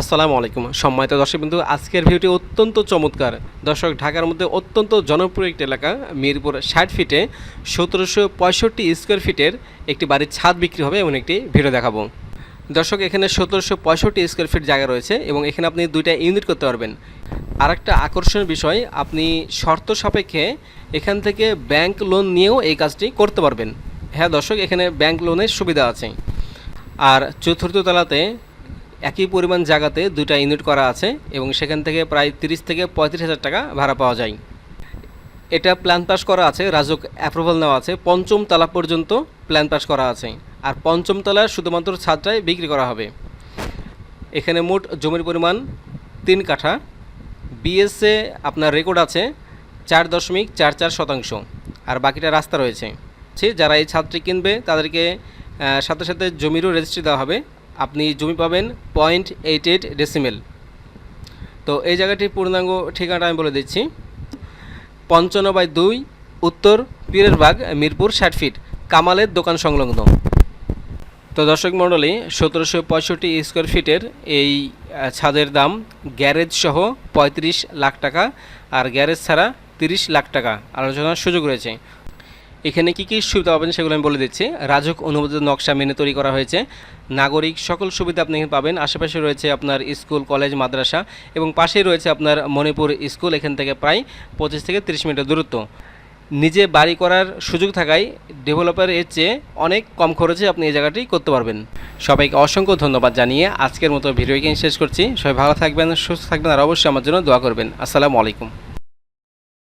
আসসালামু আলাইকুম। সম্মানিত দর্শক বিন্দু আজকের ভিডিওটি অত্যন্ত চমৎকার। দর্শক, ঢাকার মধ্যে অত্যন্ত জনপ্রিয় একটি এলাকা, মিরপুর ষাট ফিটে, সতেরোশো পঁয়ষট্টি স্কোয়ার ফিটের একটি বাড়ির ছাদ বিক্রি হবে এমন একটি ভিডিও দেখাবো। দর্শক, এখানে সতেরোশো পঁয়ষট্টি স্কোয়ার ফিট জায়গা রয়েছে এবং এখানে আপনি দুইটা ইউনিট করতে পারবেন। আর একটা আকর্ষণীয় বিষয়, আপনি শর্ত সাপেক্ষে এখান থেকে ব্যাংক লোন নিয়েও এই কাজটি করতে পারবেন। হ্যাঁ দর্শক, এখানে ব্যাংক লোনের সুবিধা আছে। আর চতুর্থ তলাতে একই পরিমাণ জায়গাতে দুটা ইউনিট করা আছে এবং সেখান থেকে প্রায় তিরিশ থেকে পঁয়ত্রিশ হাজার টাকা ভাড়া পাওয়া যায়। এটা প্ল্যান পাস করা আছে, রাজুক অ্যাপ্রুভাল নেওয়া আছে। পঞ্চম তলা পর্যন্ত প্ল্যান পাস করা আছে। আর পঞ্চম তলার শুধুমাত্র ছাদটাই বিক্রি করা হবে। এখানে মোট জমির পরিমাণ তিন কাঠা। বিএসএ আপনার রেকর্ড আছে চার দশমিক চার চার শতাংশ। আর বাকিটা রাস্তা রয়েছে। যারা এই ছাদটি কিনবে তাদেরকে সাথে সাথে জমিরও রেজিস্ট্রি দেওয়া হবে। আপনি জমি পাবেন পয়েন্ট এইট এইট ডেসিমেল তো এই জায়গাটির পূর্ণাঙ্গ ঠিকানাটা আমি বলে দিচ্ছি। পঞ্চান্ন বাই দুই উত্তর পীরের বাগ, মিরপুর ষাট ফিট কামালের দোকান সংলগ্ন। তো দর্শক মণ্ডলী, সতেরোশো পঁয়ষট্টি স্কোয়ার ফিটের এই ছাদের দাম গ্যারেজ সহ পঁয়ত্রিশ লাখ টাকা, আর গ্যারেজ ছাড়া তিরিশ লাখ টাকা আলোচনার সুযোগ রয়েছে। এখানে কী কী সুবিধা পাবেন সেগুলো আমি বলে দিচ্ছি। রাজক অনুমোদিত নকশা মেনে তৈরি করা হয়েছে। নাগরিক, সকল সুবিধা আপনি এখানে পাবেন। আশেপাশে রয়েছে আপনার স্কুল, কলেজ, মাদ্রাসা এবং পাশেই রয়েছে আপনার মণিপুর স্কুল, এখান থেকে প্রায় পঁচিশ থেকে তিরিশ মিনিটের দূরত্ব। নিজে বাড়ি করার সুযোগ থাকায় ডেভেলপার এর চেয়ে অনেক কম খরচে আপনি এই জায়গাটি করতে পারবেন। সবাইকে অসংখ্য ধন্যবাদ জানিয়ে আজকের মতো ভিডিও শেষ করছি। সবাই ভালো থাকবেন, সুস্থ থাকবেন আর অবশ্যই আমার জন্য দোয়া করবেন। আসসালামু আলাইকুম।